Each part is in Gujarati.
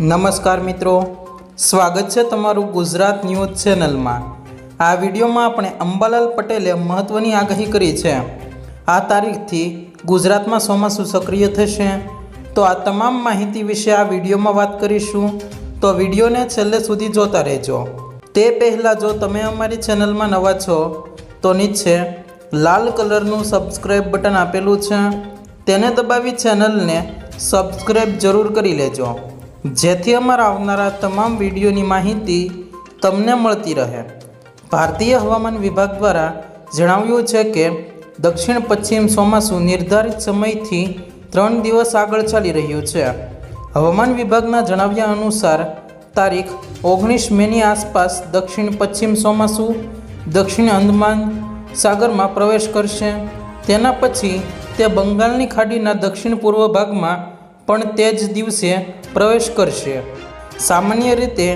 નમસ્કાર મિત્રો. સ્વાગત છે તમારું ગુજરાત ન્યૂઝ ચેનલમાં. આ વિડીયોમાં આપણે અંબાલાલ પટેલે મહત્ત્વની આગાહી કરી છે. આ તારીખથી ગુજરાતમાં ચોમાસું સક્રિય થશે. તો આ તમામ માહિતી વિશે આ વિડીયોમાં વાત કરીશું. તો વિડીયોને છેલ્લે સુધી જોતા રહેજો. તે પહેલાં જો તમે અમારી ચેનલમાં નવા છો, તો નીચે લાલ કલરનું સબસ્ક્રાઈબ બટન આપેલું છે. તેને દબાવી ચેનલને સબસ્ક્રાઈબ જરૂર કરી લેજો. જેથી અમારા આવનારા તમામ વિડીયોની માહિતી તમને મળતી રહે. ભારતીય હવામાન વિભાગ દ્વારા જણાવ્યું છે કે, દક્ષિણ પશ્ચિમ ચોમાસું નિર્ધારિત સમયથી ત્રણ દિવસ આગળ ચાલી રહ્યું છે. હવામાન વિભાગના જણાવ્યા અનુસાર, તારીખ ઓગણીસ મેની આસપાસ દક્ષિણ પશ્ચિમ ચોમાસું, દક્ષિણ અંદમાન સાગરમાં પ્રવેશ કરશે. તેના પછી તે બંગાળની ખાડીના દક્ષિણ પૂર્વ ભાગમાં પણ તે જ દિવસે પ્રવેશ કરશે. સામાન્ય રીતે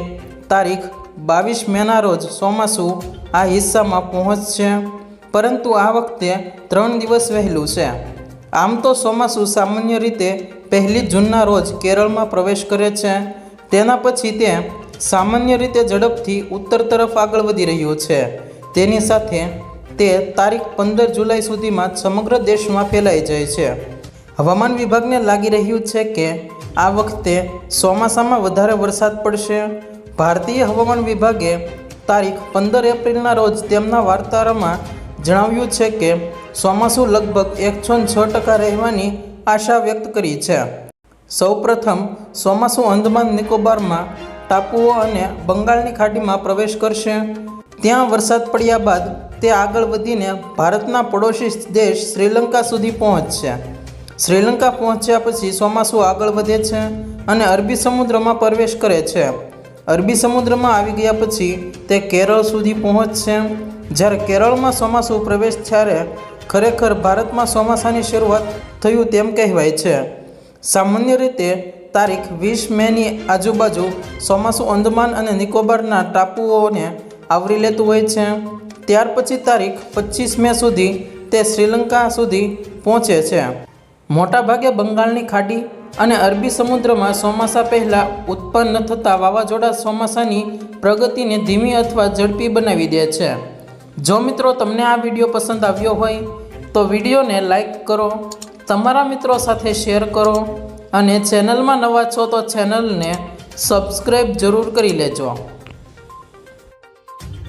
તારીખ બાવીસ મેના રોજ ચોમાસું આ હિસ્સામાં પહોંચશે, પરંતુ આ વખતે ત્રણ દિવસ વહેલું છે. આમ તો ચોમાસું સામાન્ય રીતે પહેલી જૂનના રોજ કેરળમાં પ્રવેશ કરે છે. તેના પછી તે સામાન્ય રીતે ઝડપથી ઉત્તર તરફ આગળ વધી રહ્યું છે. તેની સાથે તે તારીખ પંદર જુલાઈ સુધીમાં સમગ્ર દેશમાં ફેલાઈ જાય છે. હવામાન વિભાગને લાગી રહ્યું છે કે આ વખતે ચોમાસામાં વધારે વરસાદ પડશે. ભારતીય હવામાન વિભાગે તારીખ પંદર એપ્રિલના રોજ તેમના વાર્તામાં જણાવ્યું છે કે ચોમાસું લગભગ એકસો છ ટકા રહેવાની આશા વ્યક્ત કરી છે. સૌપ્રથમ ચોમાસું અંદમાન નિકોબારમાં ટાપુઓ અને બંગાળની ખાડીમાં પ્રવેશ કરશે. ત્યાં વરસાદ પડ્યા બાદ તે આગળ વધીને ભારતના પડોશી દેશ શ્રીલંકા સુધી પહોંચશે. શ્રીલંકા પહોંચ્યા પછી ચોમાસું આગળ વધે છે અને અરબી સમુદ્રમાં પ્રવેશ કરે છે. અરબી સમુદ્રમાં આવી ગયા પછી તે કેરળ સુધી પહોંચશે જ્યારે કેરળમાં ચોમાસું પ્રવેશ ત્યારે ખરેખર ભારતમાં ચોમાસાની શરૂઆત થયું તેમ કહેવાય છે. સામાન્ય રીતે તારીખ વીસ મેની આજુબાજુ ચોમાસું અંદમાન અને નિકોબારના ટાપુઓને આવરી લેતું હોય છે. ત્યાર પછી તારીખ પચીસ મે સુધી તે શ્રીલંકા સુધી પહોંચે છે. મોટાભાગે બંગાળની ખાડી અને અરબી સમુદ્રમાં ચોમાસા પહેલાં ઉત્પન્ન થતા વાવાઝોડા ચોમાસાની પ્રગતિને ધીમી અથવા ઝડપી બનાવી દે છે. જો મિત્રો તમને આ વીડિયો પસંદ આવ્યો હોય, તો વિડીયોને લાઈક કરો, તમારા મિત્રો સાથે શેર કરો અને ચેનલમાં નવા છો તો ચેનલને સબસ્ક્રાઈબ જરૂર કરી લેજો.